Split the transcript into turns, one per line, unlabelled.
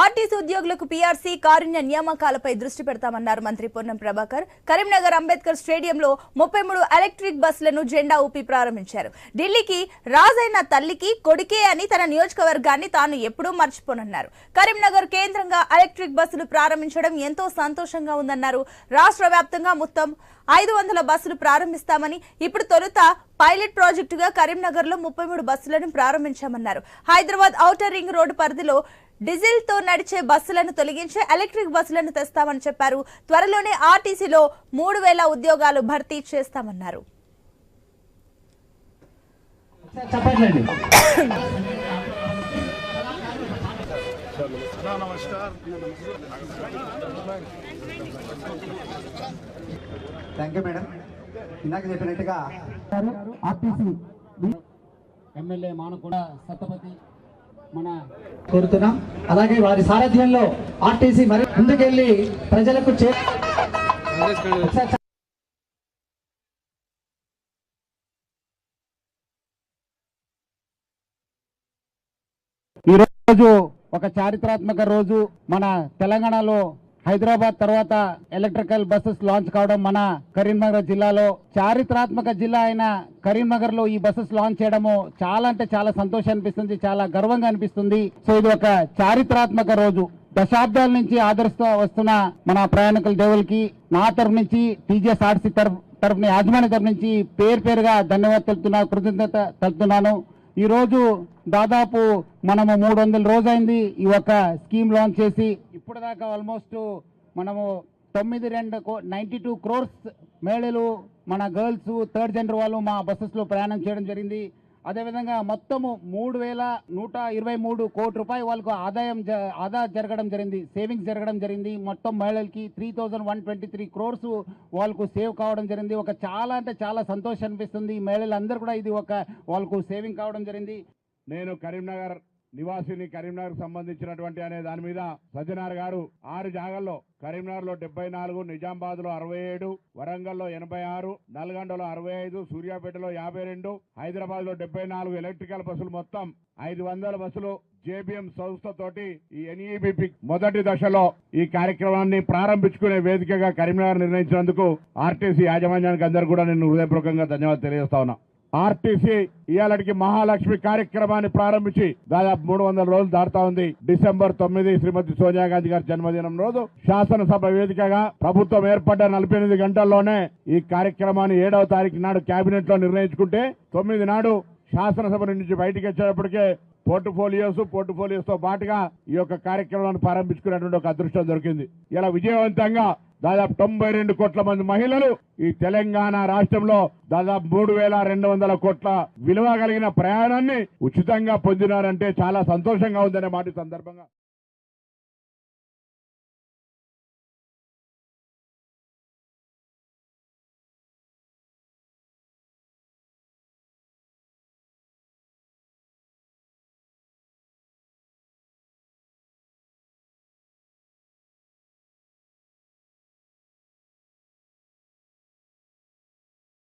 RTC ఉద్యోగులకు PRC కారుణ్య నియామకాలపై దృష్టి పెడతామన్నారు మంత్రి పొన్నం ప్రభాకర్. కరీంనగర్ అంబేద్కర్ స్టేడియంలో ముప్పై మూడు ఎలక్ట్రిక్ బస్సులను జెండా ఊపి ప్రారంభించారు. ఢిల్లీకి రాజైన తల్లికి కొడుకే అని తన నియోజకవర్గాన్ని తాను ఎప్పుడూ మర్చిపోనన్నారు. కరీంనగర్ కేంద్రంగా ఎలక్ట్రిక్ బస్సులు ప్రారంభించడం ఎంతో సంతోషంగా ఉందన్నారు. రాష్ట్ర వ్యాప్తంగా మొత్తం ఐదు వందల బస్సులు ప్రారంభిస్తామని ఇప్పుడు తొలుత పైలట్ ప్రాజెక్టుగా కరీంనగర్లో ముప్పై మూడు బస్సులను ప్రారంభించామన్నారు. హైదరాబాద్ ఔటర్ రింగ్ రోడ్డు పరిధిలో డీజిల్తో నడిచే బస్సులను తొలగించి ఎలక్ట్రిక్ బస్సులను తెస్తామని చెప్పారు. త్వరలోనే ఆర్టీసీలో మూడు వేల ఉద్యోగాలు భర్తీ చేస్తామన్నారు.
చెప్పట్లండి
థ్యాంక్ యూ మేడం. ఇందాక చెప్పినట్టుగా
ఆర్టీసీ. ఎమ్మెల్యే మన
కోరుతున్నాం. అలాగే వారి సారథ్యంలో ఆర్టీసీ మరి ముందుకెళ్ళి ప్రజలకు చే
ఈ రోజు ఒక చారిత్రాత్మక రోజు మన తెలంగాణలో హైదరాబాద్ తర్వాత ఎలక్ట్రికల్ బస్సెస్ లాంచ్ కావడం మన కరీంనగర్ జిల్లాలో చారిత్రాత్మక జిల్లా అయిన కరీంనగర్లో ఈ బస్సెస్ లాంచ్ చేయడము చాలా అంటే చాలా సంతోషం అనిపిస్తుంది చాలా గర్వంగా అనిపిస్తుంది. సో ఇది ఒక చారిత్రాత్మక రోజు. దశాబ్దాల నుంచి ఆదరిస్తూ వస్తున్న మన ప్రయాణికుల దేవులకి నా తరఫు నుంచి టీజీఎస్ ఆర్సీ తరఫు తరఫున యాజమాన్య తరఫు నుంచి పేరు పేరుగా ధన్యవాదాలు తెలుపుతున్నా కృతజ్ఞత తెలుపుతున్నాను. ఈ రోజు దాదాపు మనము మూడు వందల రోజైంది ఈ ఒక స్కీమ్ లాంచ్ చేసి. ఇప్పటిదాకా ఆల్మోస్ట్ మనము తొమ్మిది రెండు నైంటీ టూ క్రోర్స్ మహిళలు మన గర్ల్స్ థర్డ్ జెండర్ వాళ్ళు మా బస్సెస్లో ప్రయాణం చేయడం జరిగింది. అదేవిధంగా మొత్తము మూడు వేల నూట ఇరవై మూడు కోటి రూపాయలు వాళ్ళకు ఆదాయం ఆదా జరగడం జరిగింది. సేవింగ్స్ జరగడం జరిగింది. మొత్తం మహిళలకి three thousand one twenty three crores వాళ్ళకు సేవ్ కావడం జరిగింది. ఒక చాలా అంటే చాలా సంతోషం అనిపిస్తుంది. మహిళలందరూ కూడా ఇది ఒక వాళ్ళకు సేవింగ్ కావడం జరిగింది.
నేను కరీంనగర్ నివాసిని కరీంనగర్ సంబంధించినటువంటి అనే దాని మీద సజ్జనార్ గారు ఆరు జాగాల్లో కరీంనగర్లో డెబ్బై నాలుగు నిజామాబాద్లో అరవై ఏడు వరంగల్లో ఎనభై ఆరు నల్గొండలో అరవై ఐదు సూర్యాపేటలో యాభై రెండు హైదరాబాద్లో డెబ్బై నాలుగు ఎలక్ట్రికల్ బస్సులు మొత్తం ఐదు వందల బస్సులు జేబీఎం సంస్థతోటి ఈ ఎన్ఈబిపి మొదటి దశలో ఈ కార్యక్రమాన్ని ప్రారంభించుకునే వేదికగా కరీంనగర్ నిర్ణయించినందుకు ఆర్టీసీ యాజమాన్యానికి అందరూ కూడా నేను హృదయపూర్వకంగా ధన్యవాదాలు తెలియజేస్తా ఉన్నా. ఆర్టీసీ ఇవాళకి మహాలక్ష్మి కార్యక్రమాన్ని ప్రారంభించి దాదాపు మూడు వందల రోజులు దాటుతా ఉంది. డిసెంబర్ తొమ్మిది శ్రీమతి సోనియా గాంధీ గారి జన్మదినం రోజు శాసనసభ వేదికగా ప్రభుత్వం ఏర్పడ్డ నలభై ఎనిమిది గంటల్లోనే ఈ కార్యక్రమాన్ని ఏడవ తారీఖు నాడు కేబినెట్లో నిర్ణయించుకుంటే తొమ్మిది నాడు శాసనసభ నుంచి బయటికి వచ్చేటప్పటికే పోర్టుఫోలియోస్ పోర్టుఫోలియోస్తో పాటుగా ఈ యొక్క కార్యక్రమాన్ని ప్రారంభించుకునేటువంటి ఒక అదృష్టం దొరికింది. ఇలా విజయవంతంగా దాదాపు తొంభై రెండు కోట్ల మంది మహిళలు ఈ తెలంగాణ రాష్ట్రంలో దాదాపు మూడు వేల రెండు వందల కోట్ల విలువ కలిగిన ప్రయాణాన్ని ఉచితంగా పొందినారంటే చాలా సంతోషంగా ఉందనే మాట సందర్భంగా.